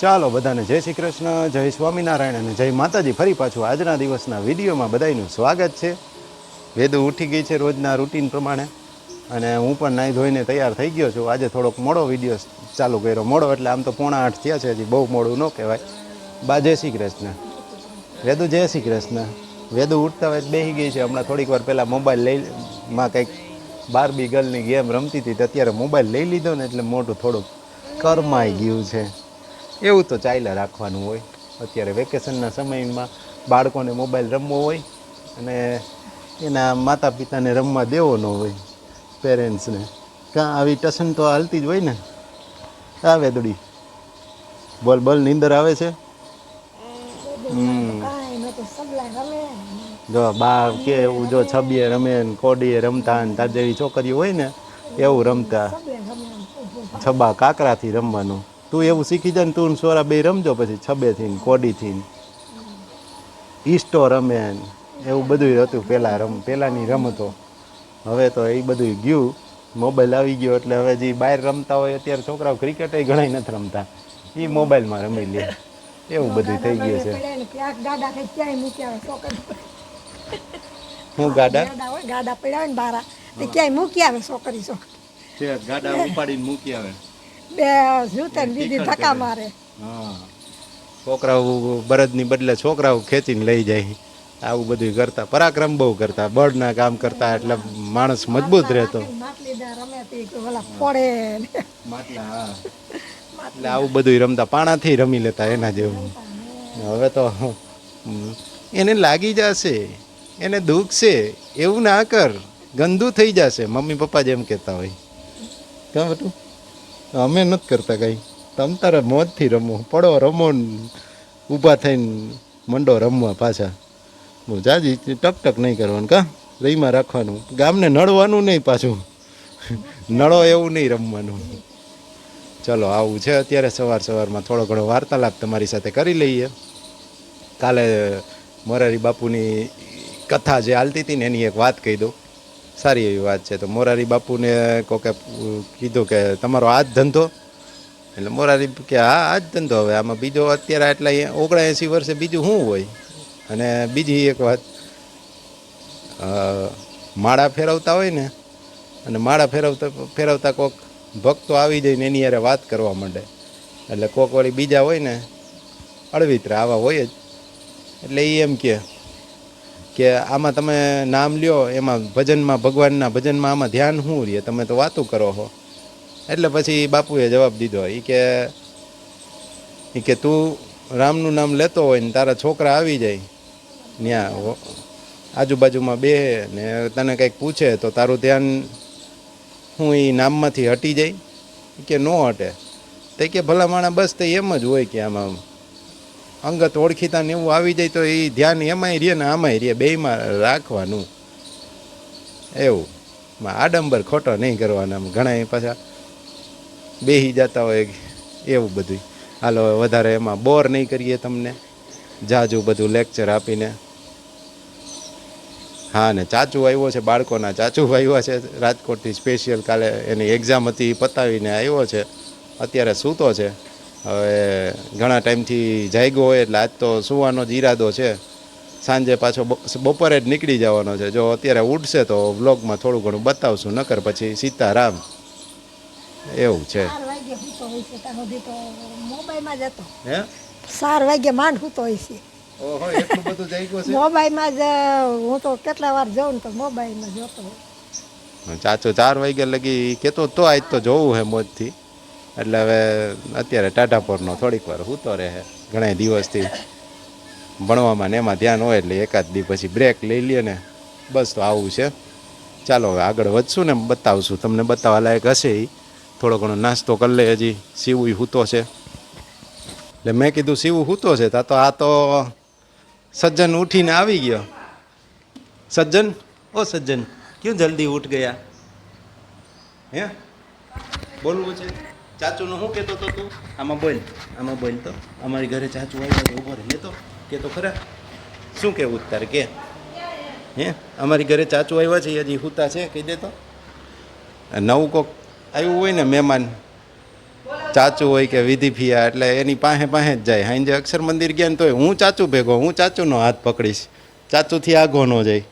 ચાલો બધાને જય શ્રી કૃષ્ણ, જય સ્વામિનારાયણ અને જય માતાજી. ફરી પાછું આજના દિવસના વિડીયોમાં બધાનું સ્વાગત છે. વેદુ ઉઠી ગઈ છે રોજના રૂટીન પ્રમાણે અને હું પણ નાહી ધોઈને તૈયાર થઈ ગયો છું. આજે થોડોક મોડો વીડિયો ચાલુ કર્યો. મોડો એટલે આમ તો પોણા આઠ થયા છે હજી, બહુ મોડું ન કહેવાય. બા જય શ્રી કૃષ્ણ. વેદુ જય શ્રી કૃષ્ણ. વેદુ ઉઠતા હોય બેસી ગઈ છે. હમણાં થોડીક વાર પહેલાં મોબાઈલ લઈ માં કંઈક બારબી ગર્લની ગેમ રમતી હતી, તો અત્યારે મોબાઈલ લઈ લીધો ને એટલે મોટું થોડુંક કરમાઈ ગયું છે. એવું તો ચાલ્યા રાખવાનું હોય. અત્યારે વેકેશનના સમયમાં બાળકોને મોબાઈલ રમવો હોય અને એના માતા પિતાને રમવા દેવો ન હોય પેરેન્ટ્સને કાં આવી ટસન તો હાલતી જ હોય ને. આવે દડી બોલ બોલ, નીંદર આવે છે? જો બા કે એવું જો છબીએ રમે ને કોડીએ રમતા ને તાર જેવી છોકરીઓ હોય ને, એવું રમતા. છબા કાકરાથી રમવાનું. તું એવું શીખી જાય ને તું ને સોરા બે રમજો પછી છબેથી ને કોડીથી ને ઈસ્ટો રમે એવું બધું હતું પહેલાં રમ પહેલાંની રમતો. હવે તો એ બધું ગયું. મોબાઈલ આવી ગયો એટલે હવે જે બહાર રમતા હોય અત્યારે છોકરાઓ ક્રિકેટ ઘણા નથી રમતા. એ મોબાઈલમાં રમી લે. એવું બધું થઈ ગયું છે. હું ગાડા? ગાડા હોય ગાડા પડ્યા હોય ને બારા. ક્યાંય મૂકી આવે છોકરી છોકરી. ગાડા ઉપાડીને મૂકી આવે. બે જૂતે બીજી ધક્કા મારે. છોકરાઓ બળદની બદલે છોકરાઓ ખેંચીને લઈ જાય. આવું બધું કરતા. પરાક્રમ બહુ કરતા. બળના કામ કરતા એટલે માણસ મજબૂત રહેતો. એટલે આવું બધું રમતા. પાણાથી રમી લેતા એના જેવું. હવે તો એને લાગી જશે. એને દુઃખ છે. એવું ના કર. ગંદુ થઈ જશે. મમ્મી પપ્પા જેમ કહેતા હોય. કાં બટું અમે નથી કરતા કંઈ. તમ તારે મોજથી રમો, પડો રમો ઊભા થઈને મંડો રમવા પાછા. જાજી ટક ટક નહીં કરવાનું કા? રહીમાં રાખવાનું. ગામને નડવાનું નહીં પાછું. નળો એવું નહીં રમવાનું. ચલો, આવું છે. અત્યારે સવાર સવારમાં થોડો ઘણો વાર્તાલાપ તમારી સાથે કરી લઈએ. કાલે મોરારી બાપુની કથા જે હાલતી હતી ને એની એક વાત કહી દઉં. સારી એવી વાત છે. તો મોરારી બાપુને કોકે કીધું કે તમારો આ જ ધંધો? એટલે મોરારી કે હા આ જ ધંધો હવે. આમાં બીજો અત્યારે આટલા ઓગણએંસી વર્ષે બીજું શું હોય? અને બીજી એક વાત માળા ફેરવતા હોય ને, અને માળા ફેરવતા ફેરવતા કોક ભક્તો આવી જાય ને એની યારે વાત કરવા માંડે. એટલે કોક વળી બીજા હોય ને, અળવિતરા આવા હોય જ. એટલે એ એમ કે કે આમાં તમે નામ લ્યો, એમાં ભજનમાં, ભગવાનના ભજનમાં આમાં ધ્યાન શું રહે તમે તો વાતો કરો હો. એટલે પછી બાપુએ જવાબ દીધો એ કે એ કે તું રામનું નામ લેતો હોય ને તારા છોકરા આવી જાય. ત્યાં આજુબાજુમાં બે ને તને કંઈક પૂછે તો તારું ધ્યાન હું એ નામમાંથી હટી જાય. કે ન હટે. તે કે ભલા માણા બસ તે એમ જ હોય કે આમાં અંગત ઓળખીતા ને એવું આવી જાય તો એ ધ્યાન એમાંય રહે ને આમાંય રહે, બેયમાં રાખવાનું. એવું. આડંબર ખોટો નહીં કરવાના ઘણા પાછા બેહી જતા હોય એવું બધું હાલો વધારે એમાં બોર નહીં કરીએ તમને. જાજુ બધું લેક્ચર આપીને. હા, ને ચાચુ આવ્યો છે, બાળકોના ચાચુ આવ્યા છે, રાજકોટથી સ્પેશિયલ કાલે એની એક્ઝામ હતી પતાવીને આવ્યો છે. અત્યારે સૂતો છે. હવે ઘણા ટાઈમથી જાગ્યો હોય એટલે આજ તો સુવાનો જ ઈરાદો છે. સાંજે પાછો બપોરે જ નીકળી જવાનો છે. જો અત્યારે ઉઠશે તો વ્લોગમાં થોડું ઘણું બતાવશું નકર પછી સીતારામ. એવું છે. ચાર વાગે વાગે માંડ સૂતો હોય છે. મોબાઈલમાં જ હું તો કેટલા વાર જાઉં ને તો મોબાઈલમાં જોતો ચાચો ચાર વાગ્યા લગી કેતો તો આજ તો જોવું હે મોજથી. એટલે હવે અત્યારે ટાટાપોરનો થોડીક વાર સૂતો રહે. ઘણા દિવસથી ભણવામાં ને એમાં ધ્યાન હોય એટલે એકાદ દી પછી બ્રેક લઈ લઈએ ને બસ તો આવું છે. ચાલો હવે આગળ વધશું ને બતાવશું. તમને બતાવવા લાયક હશે એ થોડો ઘણો નાસ્તો કરી લે હજી. સીવું હૂતો છે. એટલે મેં કીધું સીવું હૂતો છે. તા તો આ તો સજ્જન ઉઠીને આવી ગયો. સજ્જન? ઓ સજ્જન, ક્યું જલ્દી ઉઠ ગયા? હે? બોલવું છે? ચાચુનું શું કહેતો હતો તું? આમાં બોલ આમાં બોલ તો. અમારી ઘરે ચાચુ આવ્યો ઊભો રહે. લેતો કે તો ખરા. શું કહેવું તારે, કે? હે? અમારી ઘરે ચાચુ આવ્યા છે, હજી હુતા છે, કહી દે તો. નવું કોક આવ્યું હોય ને મહેમાન, ચાચુ હોય કે વિધિ ફિયા, એટલે એની પાસે પાસે જ જાય. હાંજે અક્ષર મંદિર ગયા ને તોય હું ચાચુ ભેગો, હું ચાચુનો હાથ પકડીશ. ચાચુથી આગો ન જાય.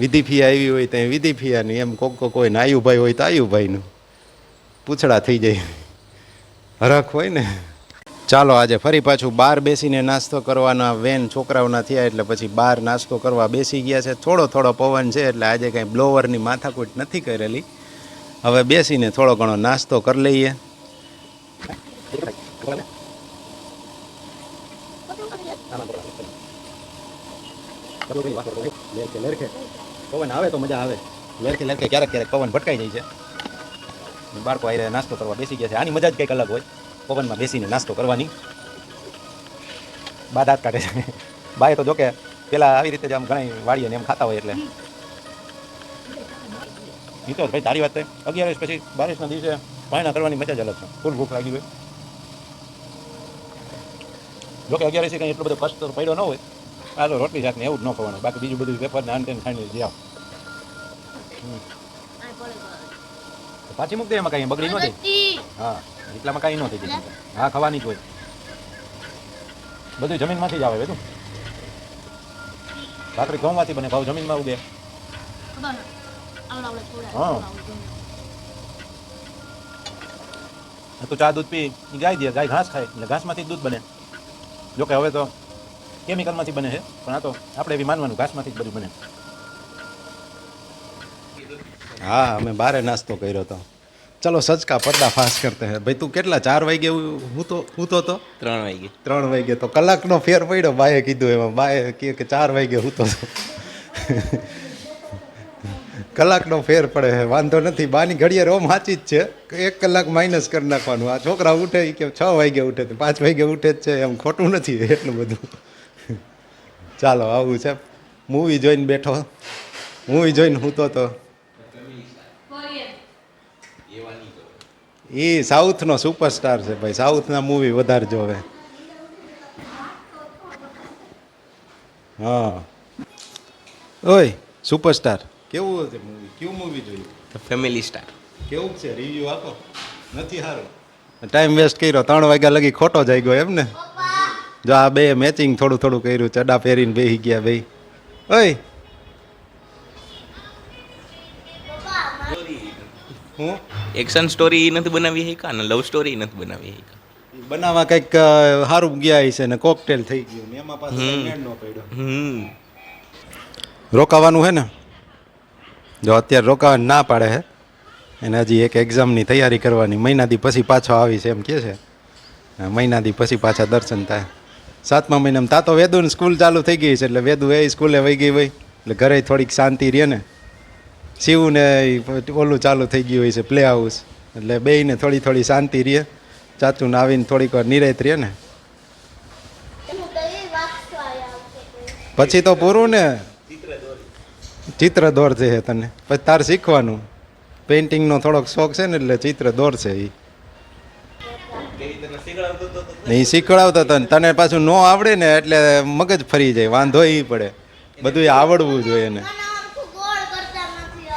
વિધિ ફિયા આવી હોય તો વિધિ ફિયાની એમ કોક કોક હોય ને આયુભાઈ હોય તો આયુભાઈનું. પૂછડા થઈ જાય. હરખ હોય ને. ચાલો આજે ફરી પાછું બહાર બેસીને નાસ્તો કરવાના વેન છોકરાઓના થયા એટલે પછી બહાર નાસ્તો કરવા બેસી ગયા છે. થોડો થોડો પવન છે એટલે આજે કંઈ બ્લોવરની માથાકૂટ નથી કરેલી. હવે બેસીને થોડો ઘણો નાસ્તો કરી લઈએ. પવન આવે તો મજા આવે. લેરકે લેરકે ક્યારેક ક્યારેક પવન ભટકાઈ જાય છે. બાળકો આવી નાસ્તો કરવા બેસી ગયા છે. આની મજા જ કંઈક અલગ હોય. પવનમાં બેસીને નાસ્તો કરવાની. બાદ હાથ કાઢે છે. બાય તો જોકે પેલા આવી રીતે જ આમ ઘણા વાળીએ એમ ખાતા હોય એટલે. એ તો ભાઈ તારી વાત અગિયારસ પછી બારિશના દિવસે પાયણા કરવાની મજા જ અલગ છે. ફૂલ ભૂખ લાગી હોય. જોકે અગિયારસે કંઈ એટલો બધો કષ્ટ પડ્યો ન હોય. આ તો રોટલી શાક ને એવું જ ન ખવાનું બાકી બીજું બધું પેપર ને આન ખાઈને જાઓ પાછી મૂક એમાં કાંઈ બગડી ન હા એટલામાં કાંઈ ન થઈ જાય હા ખાવાની જ હોય. બધું જમીનમાંથી જ આવે બધું. ભાખરી ઘઉંમાંથી બને ભાવ જમીનમાં ઉગે. હા. તો ચા દૂધ પી ગાય દે ગાય ઘાસ ખાય એટલે ઘાસમાંથી દૂધ બને. જોકે હવે તો કેમિકલમાંથી બને છે પણ આ તો આપણે એવી માનવાનું ઘાસમાંથી જ બધું બને. હા અમે બારે નાસ્તો કર્યો હતો ચલો સચકા પડદા ફાસ કરતે હે. ભાઈ તું કેટલા? ચાર વાગે હું તો હું તો તો ત્રણ વાગે. ત્રણ વાગે તો. કલાકનો ફેર પડ્યો બાએ કીધું એમાં. બાએ કહે કે ચાર વાગે હું તો કલાકનો ફેર પડે છે વાંધો નથી. બાની ઘડિયાળ ઓમ સાચી જ છે. એક કલાક માઇનસ કરી નાખવાનું. આ છોકરા ઉઠે કે છ વાગે ઉઠે તો પાંચ વાગે ઉઠે જ છે. એમ ખોટું નથી એટલું બધું. ચાલો આવું છે. મૂવી જોઈને બેઠો. મૂવી જોઈને હું તો એ સાઉથનો સુપરસ્ટાર છે ભાઈ. સાઉથના મૂવી વધારે જોવે. હા. ઓય સુપરસ્ટાર. કેવું છે મૂવી કેવું મૂવી જોયું ફેમિલી સ્ટાર કેવું છે? રિવ્યુ આપો. નથી સારું. ટાઈમ વેસ્ટ કર્યો. ત્રણ વાગ્યા લગી ખોટો જઈ ગયો એમ ને? જો આ બે મેચિંગ થોડું થોડું કર્યું ચડા પહેરીને બેસી ગયા ભાઈ. ઓય હું? એક્શન સ્ટોરી નથી બનાવી શકા અને લવ સ્ટોરી નથી બનાવી શકા બનાવવા કંઈક સારું ગયા છે ને કોકટેલ થઈ ગયું ને એમાં પાછું હમ. મેળ ન પડ્યો. હમ. રોકાવાનું હે ને? જો અત્યારે રોકાવા ના પાડે હે એને હજી એક એક્ઝામની તૈયારી કરવાની. મહિનાથી પછી પાછો આવી છે એમ કહે છે. મહિનાથી પછી પાછા દર્શન થાય. સાતમા મહિનામાં તા તો વેદુની સ્કૂલ ચાલુ થઈ ગઈ છે એટલે વેદુ એ સ્કૂલે વહી ગઈ હોય. એટલે ઘરે થોડીક શાંતિ રહે ને. શિવને ઓલું ચાલુ થઈ ગયું હોય છે પ્લે હાઉસ એટલે બેયને થોડી થોડી શાંતિ રહે. ચાચુને આવીને થોડીક વાર નિરાયત રહે ને. પછી તો પૂરું ને. ચિત્ર દોરશે હે તને. પછી તાર શીખવાનું. પેઇન્ટિંગનો થોડોક શોખ છે ને, એટલે ચિત્ર દોરશે એ નહીં શીખવાડતો તને તને પાછું ન આવડે ને, એટલે મગજ ફરી જાય, વાંધો એ પડે. બધું આવડવું જોઈએ એને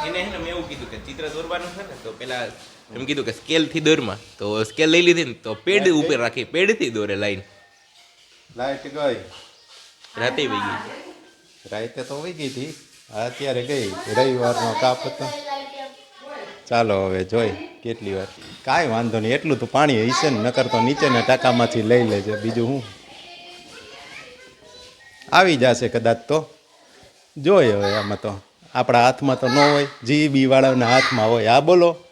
એને હે ને મેં એવું કીધું કે ચિત્ર દોરવાનું છે ને તો પેલા એમ કીધું કે સ્કેલથી દોરમાં. તો સ્કેલ લઈ લીધી ને તો પેડ ઉપર રાખી પેડથી દોરે લાઈન લાઈટ ગઈ. રાતે વહી ગઈ. રાતે તો વહી ગઈ હતી. અત્યારે ગઈ. રવિવારનો કાપ હતો. ચાલો હવે જોઈ કેટલી વાર. કાંઈ વાંધો નહીં એટલું તો પાણી હશે ને નકર તો નીચેના ટાંકામાંથી લઈ લેજે. બીજું હું? આવી જશે કદાચ તો. જોઈ હવે આમાં તો. આપણા હાથમાં તો ન હોય જીબી વાળાના હાથમાં હોય. આ બોલો.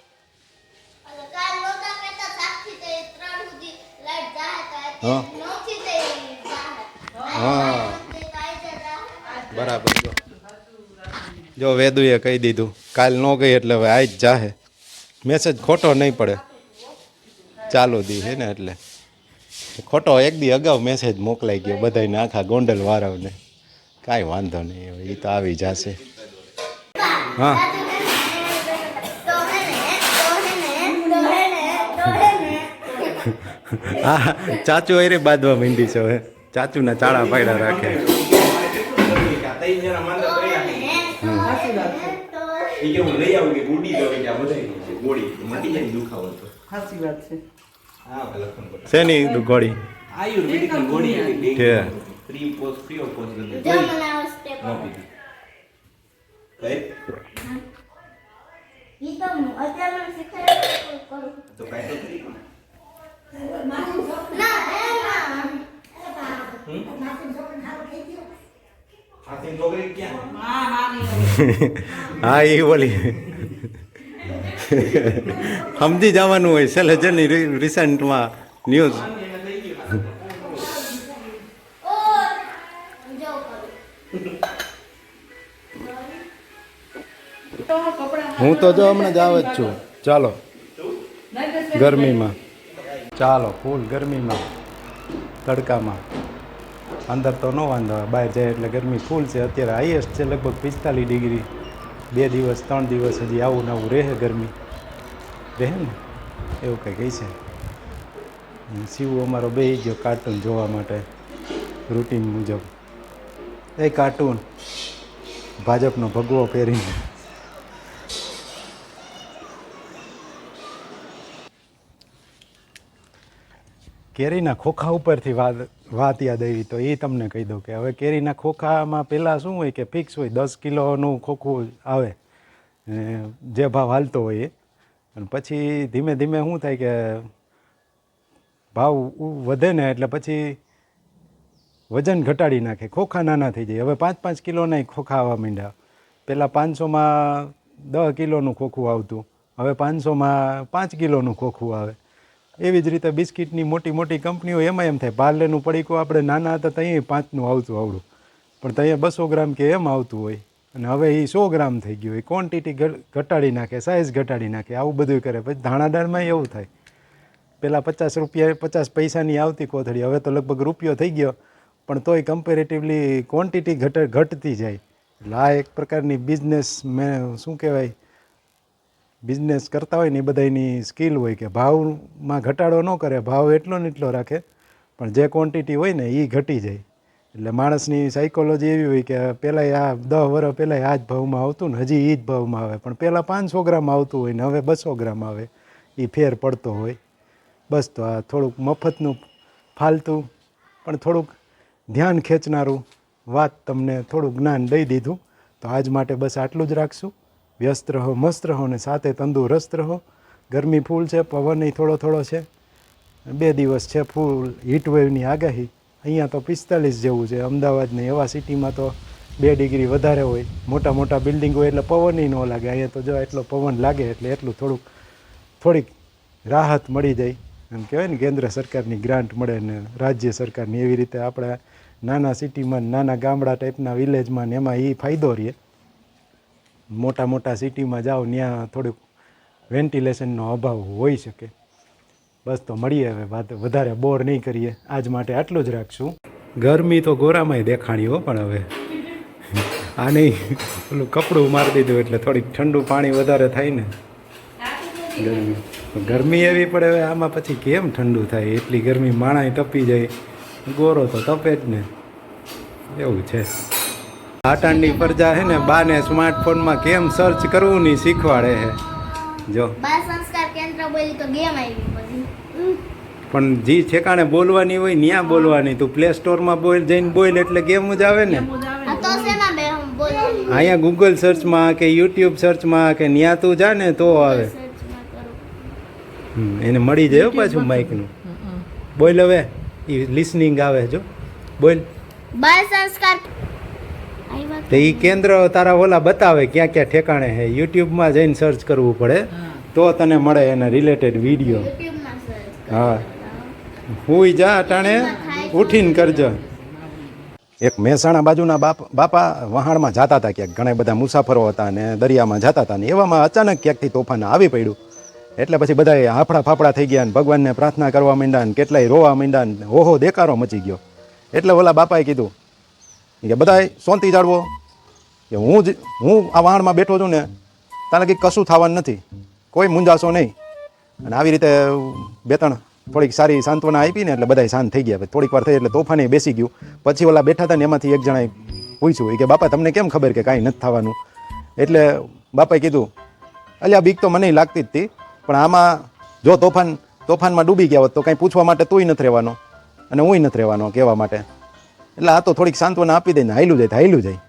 હા. હા. બરાબર જો. જો વેદુએ કહી દીધું કાલ ન ગઈ એટલે હવે આજ જાહે. મેસેજ ખોટો નહીં પડે. ચાલુ દી છે ને એટલે. ખોટો એક દી અગાઉ મેસેજ મોકલાઈ ગયો બધાને આખા ગોંડલ વાળાઓને. કાંઈ વાંધો નહીં હવે એ તો આવી જશે. હા. હા ચાચુ અરે બાંધવા માંડી છે હવે. ચાચુના ચાળા પાડ્યા રાખે. છે હા શેની ગોળી? આયુર્વેદિક ગોળી છે. ફ્રી ફ્રી ઓફ તો કાઈ તો હા, એ બોલી. સમજી જવાનું હોય છે રિસેન્ટમાં ન્યૂઝ. હું તો જો હમણાં જ આવે જ છું. ચાલો. ગરમીમાં. ચાલો, ફૂલ ગરમીમાં, તડકામાં. અંદર તો ન વાંધો આવે બહાર જાય એટલે ગરમી ફૂલ છે. અત્યારે હાઈએસ્ટ છે, લગભગ પિસ્તાલીસ ડિગ્રી. બે દિવસ, ત્રણ દિવસ હજી આવું ને આવું રહે ગરમી. રહે ને? એવું કંઈ કહે છે શિવ અમારો બે ગયો કાર્ટૂન જોવા માટે, રૂટીન મુજબ. એ કાર્ટૂન ભાજપનો ભગવો પહેરીને. કેરીના ખોખા ઉપરથી વાત વાત યાદ આવી તો એ તમને કહી દઉં કે હવે કેરીના ખોખામાં પહેલાં શું હોય કે ફિક્સ હોય, દસ કિલોનું ખોખું આવે જે ભાવ હાલતો હોય એ. અને પછી ધીમે ધીમે શું થાય કે ભાવ વધે ને એટલે પછી વજન ઘટાડી નાખે, ખોખા નાના થઈ જાય. હવે પાંચ પાંચ કિલોના ખોખા આવવા માંડ્યા. પહેલાં પાંચસોમાં દસ કિલોનું ખોખું આવતું, હવે પાંચસોમાં પાંચ કિલોનું ખોખું આવે. એવી જ રીતે બિસ્કિટની મોટી મોટી કંપનીઓ, એમાં એમ થાય પાર્લેનું પડીકું આપણે નાના હતા ત્યાં પાંચનું આવતું આવડું. પણ ત્યાં બસો ગ્રામ કે એમ આવતું હોય. અને હવે એ સો ગ્રામ થઈ ગયું હોય. ક્વોન્ટિટી ઘટાડી નાખે સાઇઝ ઘટાડી નાખે, આવું બધું કરે. પછી ધાણાદાળમાં એવું થાય. પહેલાં પચાસ રૂપિયા, પચાસ પૈસાની આવતી કોથળી, હવે તો લગભગ રૂપિયો થઈ ગયો. પણ તોય કમ્પેરેટિવલી ક્વોન્ટિટી ઘટ, ઘટતી જાય. એટલે આ એક પ્રકારની બિઝનેસ મેં શું કહેવાય બિઝનેસ કરતા હોય ને એ બધાની સ્કિલ હોય કે ભાવમાં ઘટાડો ન કરે, ભાવ એટલો ને એટલો રાખે, પણ જે ક્વોન્ટિટી હોય ને એ ઘટી જાય. એટલે માણસની સાયકોલોજી એવી હોય કે પહેલાં આ દસ વર્ષ પહેલાં આ જ ભાવમાં આવતું ને હજી એ જ ભાવમાં આવે, પણ પહેલાં પાંચસો ગ્રામ આવતું હોય ને હવે બસો ગ્રામ આવે એ ફેર પડતો હોય. બસ તો આ થોડુંક મફતનું ફાલતું, પણ થોડુંક ધ્યાન ખેંચનારું વાત તમને થોડુંક જ્ઞાન દઈ દીધું. તો આજ માટે બસ આટલું જ રાખશું. વ્યસ્ત રહો, મસ્ત રહો ને સાથે તંદુરસ્ત રહો. ગરમી ફૂલ છે પવન થોડો થોડો છે. બે દિવસ છે ફૂલ હીટવેવની આગાહી. અહીંયા તો પિસ્તાલીસ જેવું છે, અમદાવાદને એવા સિટીમાં તો બે ડિગ્રી વધારે હોય. મોટા મોટા બિલ્ડિંગ હોય એટલે પવન ન લાગે. અહીંયા તો જો એટલો પવન લાગે એટલે એટલું થોડુંક, થોડીક રાહત મળી જાય. એમ કહેવાય ને, કેન્દ્ર સરકારની ગ્રાન્ટ મળે ને રાજ્ય સરકારની. એવી રીતે આપણે નાના સિટીમાં નાના ગામડા ટાઈપના વિલેજમાં ને એમાં એ ફાયદો રહે. મોટા મોટા સિટીમાં જાઓ, ત્યાં થોડુંક વેન્ટિલેશનનો અભાવ હોઈ શકે. બસ તો મળીએ હવે, વાત વધારે બોર નહીં કરીએ. આજ માટે આટલું જ રાખશું. ગરમી તો ગોરામાંય દેખાણી હો, પણ હવે. આ નહીં પેલું કપડું મારી દીધું એટલે થોડીક ઠંડુ પાણી વધારે થાય ને. ગરમી. ગરમી એવી પડે હવે, આમાં પછી કેમ ઠંડુ થાય? એટલી ગરમી માણાય તપી જાય. ગોરો તો તપે જ ને. એવું છે. આટાંડી પરજા હે ને બાને સ્માર્ટફોનમાં કેમ સર્ચ કરવું નહીં શીખવાડે હે. જો. બા સંસ્કાર કેન્દ્ર બોલી તો ગેમ આવી પણ જે ઠેકાણે બોલવાની હોય ત્યાં બોલવાની? તું પ્લે સ્ટોરમાં બોલ જઈને બોલ એટલે ગેમ જ આવે ને? અહીંયા ગૂગલ સર્ચમાં કે યુટ્યુબ સર્ચમાં કે ત્યાં તું જા ને તો આવે. એને મળી જાય હો પાછું માઇકનું બોલ હવે એ લિસનિંગ આવે જો. બોલ. બાય સંસ્કાર તો એ કેન્દ્ર તારા ઓલા બતાવે ક્યાં ક્યાં ઠેકાણે હે. યુટ્યુબમાં જઈને સર્ચ કરવું પડે. તો તને મળે એના રિલેટેડ વીડિયો હા. હુંય જા અટાણે ઉઠીને કરજો. એક મહેસાણા બાજુના બાપ બાપા વહાણમાં જતા હતા ક્યાંક. ઘણા બધા મુસાફરો હતા ને દરિયામાં જતા હતા ને એવામાં અચાનક ક્યાંકથી તોફાન આવી પડ્યું. એટલે પછી બધાએ હાફડા ફાફડા થઈ ગયા ને ભગવાનને પ્રાર્થના કરવા માંડ્યા ને કેટલાય રોવા માંડ્યા ને ઓહો દેકારો મચી ગયો. એટલે ઓલા બાપાએ કીધું કે બધાએ શાંતિ જાળવો. કે હું જ હું આ વાહણમાં બેઠો છું ને, તારે કંઈક કશું થવાનું નથી. કોઈ મુંજાશો નહીં. અને આવી રીતે બે ત્રણ થોડીક સારી સાંત્વના આપી ને એટલે બધા શાંત થઈ ગયા. થોડીક વાર થઈ એટલે તોફાની બેસી ગયું. પછી ઓલા બેઠા હતા ને એમાંથી એક જણાએ પૂછ્યું કે બાપા, તમને કેમ ખબર કે કાંઈ નથી થવાનું? એટલે બાપાએ કીધું, અલ્યા, બીક તો મને લાગતી જ હતી પણ આમાં જો તોફાન તોફાનમાં ડૂબી ગયા હોત તો કંઈ પૂછવા માટે તોય નથી રહેવાનો. અને હુંય નથી રહેવાનો કહેવા માટે. એટલે આ તો થોડીક સાંત્વના આપી દઈને હાયલું જાય હાયલું જાય.